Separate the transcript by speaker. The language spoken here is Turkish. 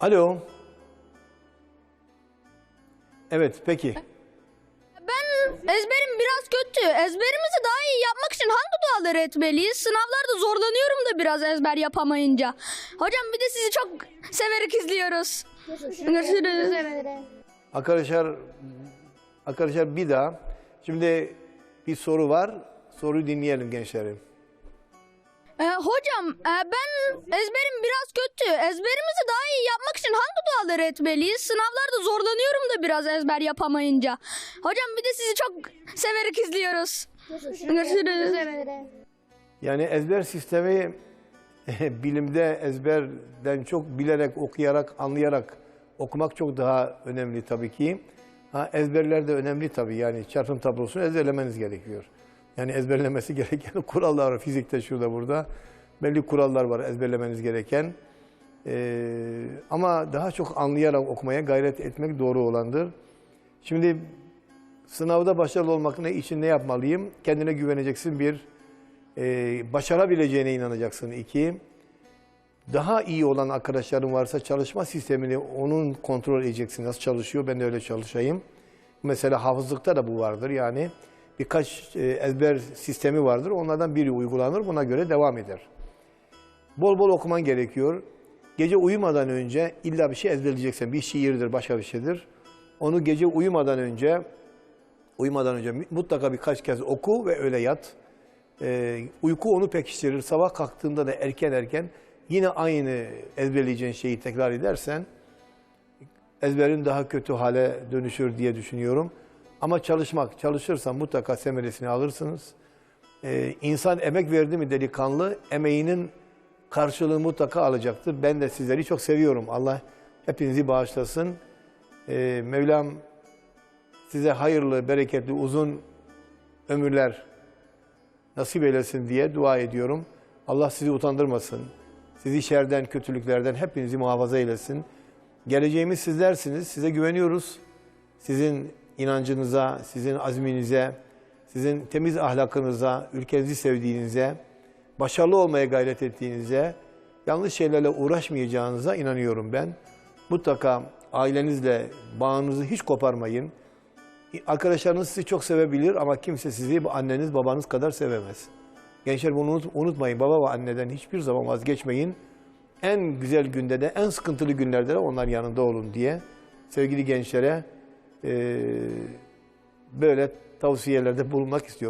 Speaker 1: Alo. Evet peki.
Speaker 2: Ben ezberim biraz kötü. Ezberimizi daha iyi yapmak için hangi duaları etmeliyiz? Sınavlarda zorlanıyorum da biraz ezber yapamayınca. Hocam bir de sizi çok severek izliyoruz. Görüşürüz.
Speaker 1: Arkadaşlar arkadaşlar bir daha. Şimdi bir soru var. Soruyu dinleyelim gençlerim.
Speaker 2: Ee, hocam e, ben ezberim biraz kötü. Ezberimizi daha iyi yapmak için hangi duaları etmeliyiz? Sınavlarda zorlanıyorum da biraz ezber yapamayınca. Hocam bir de sizi çok severek izliyoruz. Görüşürüz.
Speaker 1: Yani ezber sistemi bilimde ezberden çok bilerek, okuyarak, anlayarak okumak çok daha önemli tabii ki. Ha, ezberler de önemli tabii yani çarpım tablosunu ezberlemeniz gerekiyor. Yani ezberlemesi gereken kurallar var. Fizikte şurada burada belli kurallar var ezberlemeniz gereken. Ee, ama daha çok anlayarak okumaya gayret etmek doğru olandır. Şimdi sınavda başarılı olmak ne için ne yapmalıyım? Kendine güveneceksin bir, e, başarabileceğine inanacaksın iki. Daha iyi olan arkadaşların varsa çalışma sistemini onun kontrol edeceksin. Nasıl çalışıyor ben de öyle çalışayım. Mesela hafızlıkta da bu vardır yani. Birkaç e, ezber sistemi vardır. Onlardan biri uygulanır. Buna göre devam eder. Bol bol okuman gerekiyor. Gece uyumadan önce illa bir şey ezberleyeceksen. Bir şiirdir, başka bir şeydir. Onu gece uyumadan önce uyumadan önce mutlaka birkaç kez oku ve öyle yat. Ee, uyku onu pekiştirir. Sabah kalktığında da erken erken yine aynı ezberleyeceğin şeyi tekrar edersen ezberin daha kötü hale dönüşür diye düşünüyorum. Ama çalışmak, çalışırsan mutlaka semeresini alırsınız. Ee, insan emek verdi mi delikanlı, emeğinin karşılığı mutlaka alacaktır. Ben de sizleri çok seviyorum. Allah hepinizi bağışlasın. Ee, Mevlam size hayırlı, bereketli, uzun ömürler nasip eylesin diye dua ediyorum. Allah sizi utandırmasın. Sizi şerden, kötülüklerden hepinizi muhafaza eylesin. Geleceğimiz sizlersiniz. Size güveniyoruz. Sizin inancınıza, sizin azminize, sizin temiz ahlakınıza, ülkenizi sevdiğinize, başarılı olmaya gayret ettiğinize, yanlış şeylerle uğraşmayacağınıza inanıyorum ben. Mutlaka ailenizle bağınızı hiç koparmayın. Arkadaşlarınız sizi çok sevebilir ama kimse sizi anneniz babanız kadar sevemez. Gençler bunu unut- unutmayın. Baba ve anneden hiçbir zaman vazgeçmeyin. En güzel günde de, en sıkıntılı günlerde de onlar yanında olun diye sevgili gençlere eee, böyle tavsiyelerde bulunmak istiyorum.